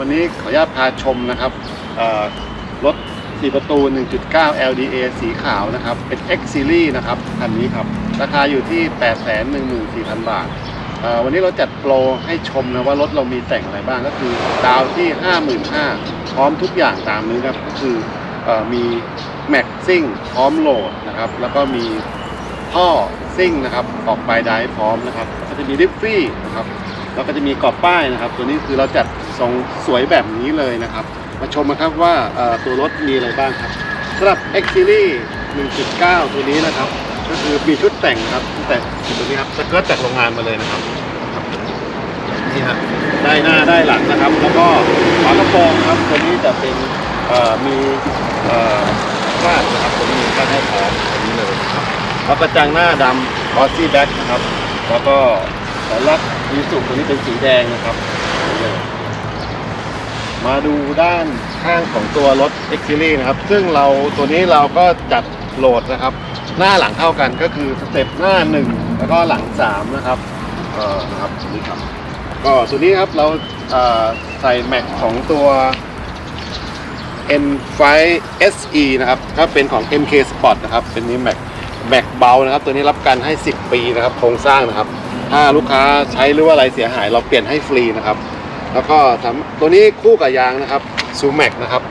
วันนี้ขออนุญาตพาชมนะครับรถ4ประตู 1.9 LDA สีขาวนะครับ เป็น X Series นะครับคันนี้ครับ ราคาอยู่ที่ 814,000 บาท วันนี้เราจัดโปรให้ชมนะว่ารถเรามีแต่งอะไรบ้างก็คือดาวที่ 55,000 พร้อมทุกอย่างตามนี้ครับก็คืออมีแม็กซิ่งพร้อมโหลดนะครับ แล้วก็มีท่อซิ่งนะครับ ออกปลายไดร์พร้อมนะครับ ก็จะมีดิฟฟี่นะครับ แล้วก็จะมีกรอบป้ายนะครับ ตัวนี้คือเราจัดทรงสวยแบบนี้เลยนะครับ มาชมนะครับว่าตัวรถมีอะไรบ้างครับสำหรับ X Series 1.9 ตัวนี้นะครับ ก็คือมีชุดแต่งครับแต่ตัวนี้ครับสเกิร์ตจากโรงงานมาเลยนะครับครับนี่ฮะได้หน้าได้หลังนะครับ แล้วก็ฝากระโปรงครับ ตัวนี้จะเป็นมีเอ่อคาดนะครับตัวนี้มีคาดให้พร้อมตัวนี้เลยครับแล้วกระจังหน้าดำออซี่แบ็คนะครับ แล้วก็ สัญลักษณ์มีสุตัวนี้เป็นสีแดงนะครับ มาดูด้านข้างของตัวรถ X Series นะครับ ซึ่งเราตัวนี้เราก็จัดโหลดนะครับ หน้าหลังเท่ากันก็คือสเต็ปหน้า 1 แล้วก็หลัง 3 นะครับเอ่อนะครับตัวนี้ครับก็ตัวนี้ครับเราเใส่แม็กของตัว N5 SE นะครับ ถ้าเป็นของ MK Sport นะครับ เป็นนี้แม็กแม็กเบานะครับ ตัวนี้รับการให้ 10 ปีนะครับ โครงสร้างนะครับ ถ้าลูกค้าใช้หรือว่าอะไรเสียหาย เราเปลี่ยนให้ฟรีนะครับ แล้วก็ทำตัวนี้คู่กับยางนะครับซูแม็กนะครับ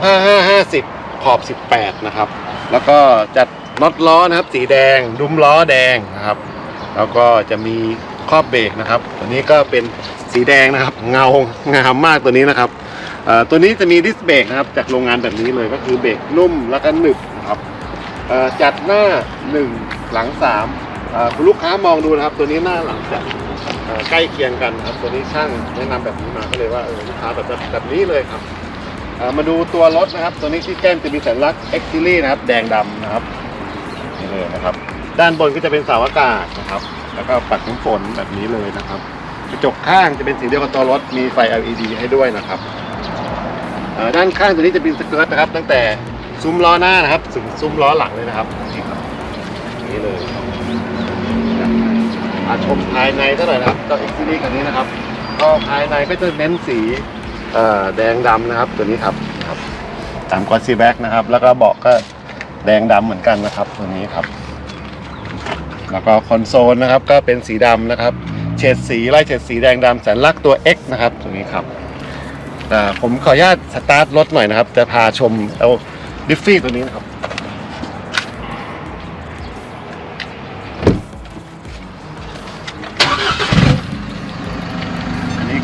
25550 ขอบ 18 นะครับ แล้วก็จัดน็อตล้อนะครับ สีแดง ดุมล้อแดงนะครับ แล้วก็จะมีครอบเบรกนะครับ ตัวนี้ก็เป็นสีแดงนะครับ เงางามมากตัวนี้นะครับตัวนี้จะมีดิสเบรกนะครับ จากโรงงานแบบนี้เลยก็คือเบรกนุ่มแล้วก็หนึบนะครับจัดหน้า 1 หลัง 3 คุณลูกค้ามองดูนะครับ ตัวนี้หน้าหลังจะใกล้เคียงกันครับตัวนี้ช่างแนะนำแบบนี้มาก็เลยว่าเออลูกค้าแบบแบบนี้เลยครับมาดูตัวรถนะครับ ตัวนี้ที่แก้มจะมีสัญลักษณ์ X Series นะครับ แดงดำนะครับนี่เลยนะครับ ด้านบนก็จะเป็นเสาอากาศนะครับ แล้วก็ปัดน้ำฝนแบบนี้เลยนะครับกระจกข้างจะเป็นสีเดียวกับตัวรถมีไฟ LED ให้ด้วยนะครับด้านข้างตัวนี้จะเป็นสเกิร์ตนะครับ ตั้งแต่ซุ้มล้อหน้านะครับถึงซุ้มล้อหลังเลยนะครับนี่ครับนี่เลยาชมภายในเท่าไหร่นะครับเจ้า X Series คันนี้นะครับ ก็ภายในก็จะเน้นสีเอ่อแดงดำนะครับ ตัวนี้ครับครับตามกอซีแบ็กนะครับ แล้วก็เบาะก็แดงดำเหมือนกันนะครับ ตัวนี้ครับ แล้วก็คอนโซลนะครับก็เป็นสีดำนะครับเฉดสีไล่เฉดสีแดงดำสัญลักษณ์ตัว X นะครับตรงนี้ครับอ่าผมขออนุญาตสตาร์ทรถหน่อยนะครับ จะพาชมเอาดิฟฟี่ตัวนี้นะครับ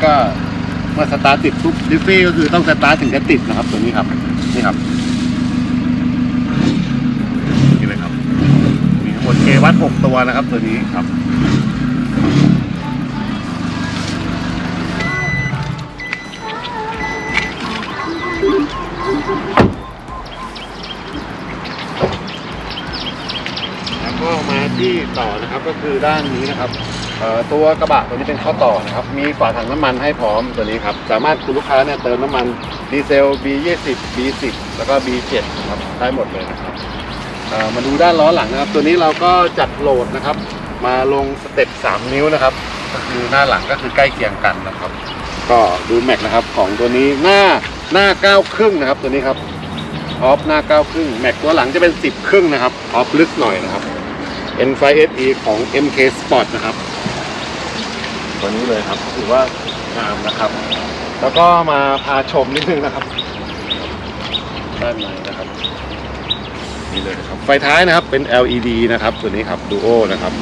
ก็เมื่อสตาร์ทติดปุ๊บดิฟฟี่ก็คือต้องสตาร์ทถึงจะติดนะครับ ตัวนี้ครับ นี่ครับนี่เลยครับ มีทั้งหมดเควัตหกตัวนะครับ ตัวนี้ครับแล้วก็มาที่ต่อนะครับก็คือด้านนี้นะครับ ตัวกระบะตัวนี้เป็นข้อต่อนะครับ มีฝาถังน้ำมันให้พร้อมตัวนี้ครับ สามารถคุณลูกค้าเนี่ยเติมน้ำมันดีเซล B20 B10 แล้วก็ B7 นะครับได้หมดเลยนะครับมาดูด้านล้อหลังนะครับ ตัวนี้เราก็จัดโหลดนะครับ มาลงสเต็ป3 นิ้วนะครับ ก็คือหน้าหลังก็คือใกล้เคียงกันนะครับ ก็ดูแม็กนะครับของตัวนี้หน้าหน้าเก้าครึ่งนะครับตัวนี้ครับออฟหน้าเก้าครึ่งแม็กตัวหลังจะเป็น 10 ครึ่งนะครับออฟลึกหน่อยนะครับ N5 SE ของ MK Sport นะครับ ตัวนี้เลยครับถือว่างามนะครับ แล้วก็มาพาชมนิดนึงนะครับด้านในนะครับนี่เลยนะครับ ไฟท้ายนะครับเป็น LED นะครับ ตัวนี้ครับ Duo นะครับ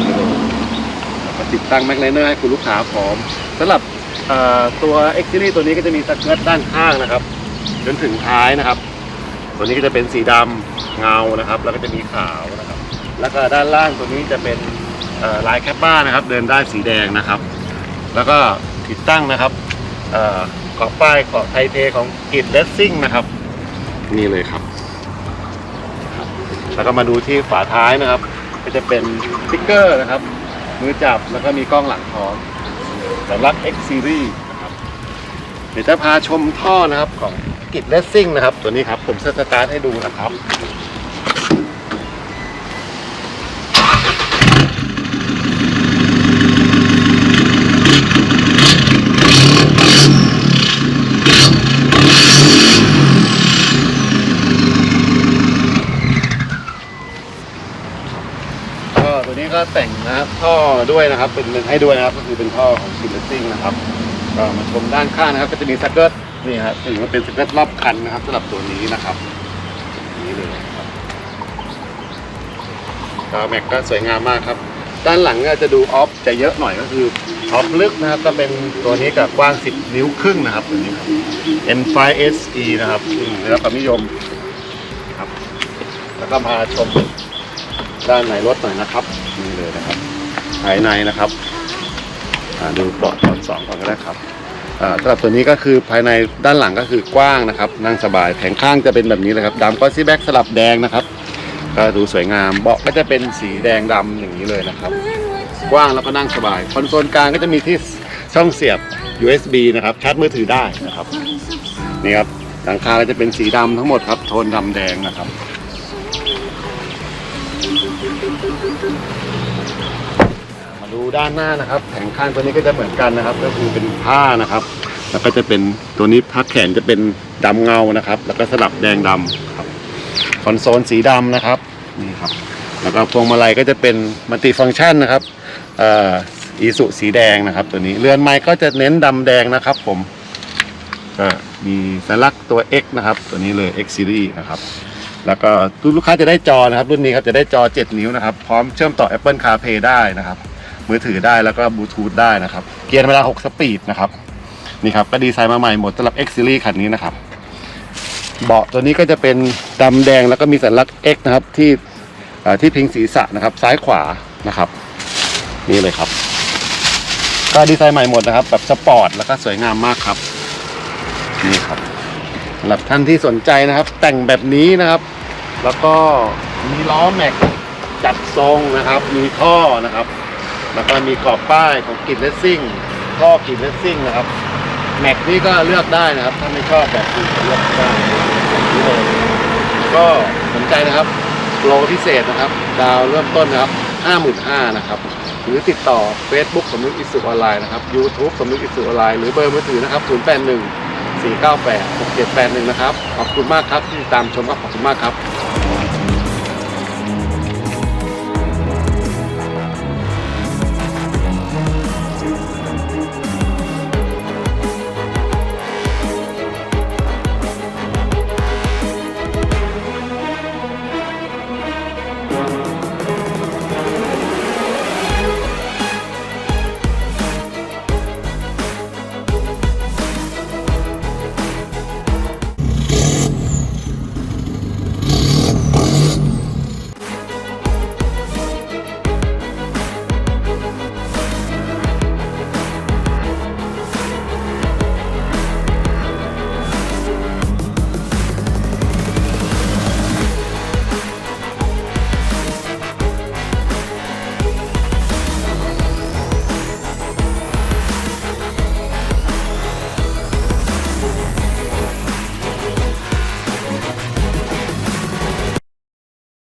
นี่เลยแล้วก็ติดตั้งแมกไนเนอร์ให้คุณลูกค้าพร้อมสำหรับตัว X Series ตัวนี้ก็จะมีสเกิร์ตด้านข้างนะครับ จนถึงท้ายนะครับ ตัวนี้ก็จะเป็นสีดำเงานะครับ แล้วก็จะมีขาวนะครับ แล้วก็ด้านล่างตัวนี้จะเป็น ลายแคปบ้านะครับ เดินได้สีแดงนะครับ แล้วก็ติดตั้งนะครับเอ่อกรอบป้ายเกาะไทเทของกิจเลสซิ่งนะครับ นี่เลยครับ แล้วก็มาดูที่ฝาท้ายนะครับ ก็จะเป็นสติ๊กเกอร์นะครับ มือจับแล้วก็มีกล้องหลังพร้อมสำหรับ X Series นะครับเดี๋ยวจะพาชมท่อนะครับของกิจเลสซิ่งนะครับ ตัวนี้ครับผมจะสตาร์ทให้ดูนะครับ ตัวนี้ก็แต่งนะครับท่อด้วยนะครับ เป็นให้ด้วยนะครับ ก็คือเป็นท่อของซิลซิ่งนะครับก็มาชมด้านข้างนะครับ ก็จะมีสเกิร์ตนี่ครับถือว่าเป็นสเกิร์ตรอบคันนะครับสำหรับตัวนี้นะครับนี่เลยครับก็แม็กก็สวยงามมากครับ ด้านหลังก็จะดูออฟจะเยอะหน่อยก็คือออฟลึกนะครับ ก็เป็นตัวนี้กับกว้าง 10 นิ้วครึ่งนะครับตัวนี้ M5SE นะครับได้รับความนิยมครับแล้วก็มาชม ด้านในรถหน่อยนะครับนี่เลยนะครับภายในนะครับดูเบาะตอนสองก่อนก็ได้ครับสำหรับตัวนี้ก็คือภายในด้านหลังก็คือกว้างนะครับ นั่งสบายแผงข้างจะเป็นแบบนี้เลยครับดำก็ซีแบ็กสลับแดงนะครับ ก็ดูสวยงามเบาะก็จะเป็นสีแดงดำอย่างนี้เลยนะครับ กว้างแล้วก็นั่งสบายคอนโซลกลางก็จะมีที่ช่องเสียบ USB นะครับชาร์จมือถือได้นะครับนี่ครับหลังคาก็จะเป็นสีดำทั้งหมดครับโทนดำแดงนะครับ มาดูด้านหน้านะครับ แผงข้างตัวนี้ก็จะเหมือนกันนะครับ ก็คือเป็นผ้านะครับ แล้วก็จะเป็นตัวนี้พักแขนจะเป็นดำเงานะครับ แล้วก็สลับแดงดำครับคอนโซลสีดำนะครับนี่ครับ แล้วก็พวงมาลัยก็จะเป็นมัลติฟังก์ชันนะครับอีสุสีแดงนะครับ ตัวนี้เรือนไม้ก็จะเน้นดำแดงนะครับ ผมก็มีสัญลักษณ์ตัว X นะครับ ตัวนี้เลย X Series นะครับ แล้วก็ลูกค้าจะได้จอนะครับรุ่นนี้ครับจะได้จอ 7 นิ้วนะครับ พร้อมเชื่อมต่อ Apple CarPlay ได้นะครับ มือถือได้แล้วก็บลูทูธได้นะครับ เกียร์ธรรมดา6 สปีดนะครับนี่ครับก็ดีไซน์มาใหม่หมดสำหรับ X Series คันนี้นะครับ เบาะตัวนี้ก็จะเป็นดำแดงแล้วก็มีสัญลักษณ์ X นะครับที่ที่พิงศีรษะนะครับ ซ้ายขวานะครับ นี่เลยครับ ก็ดีไซน์ใหม่หมดนะครับ แบบสปอร์ตแล้วก็สวยงามมากครับ นี่ครับสำหรับท่านที่สนใจนะครับ แต่งแบบนี้นะครับ แล้วก็มีล้อแม็กจัดทรงนะครับ มีท่อนะครับ แล้วก็มีกรอบป้ายของกินเลสซิ่งท่อกินเลสซิ่งนะครับ แม็กนี่ก็เลือกได้นะครับ ถ้าไม่ชอบแบบอื่นก็เลือกได้ก็สนใจนะครับโปรพิเศษนะครับ ดาวเริ่มต้นนะครับ 55,000นะครับ หรือติดต่อ Facebook สมนึกอิสุออนไลน์นะครับ YouTube สมนึกอิสุออนไลน์หรือเบอร์มือถือนะครับ 081 498 6781 นะครับ ขอบคุณมากครับที่ติดตามชมครับ ขอบคุณมากครับ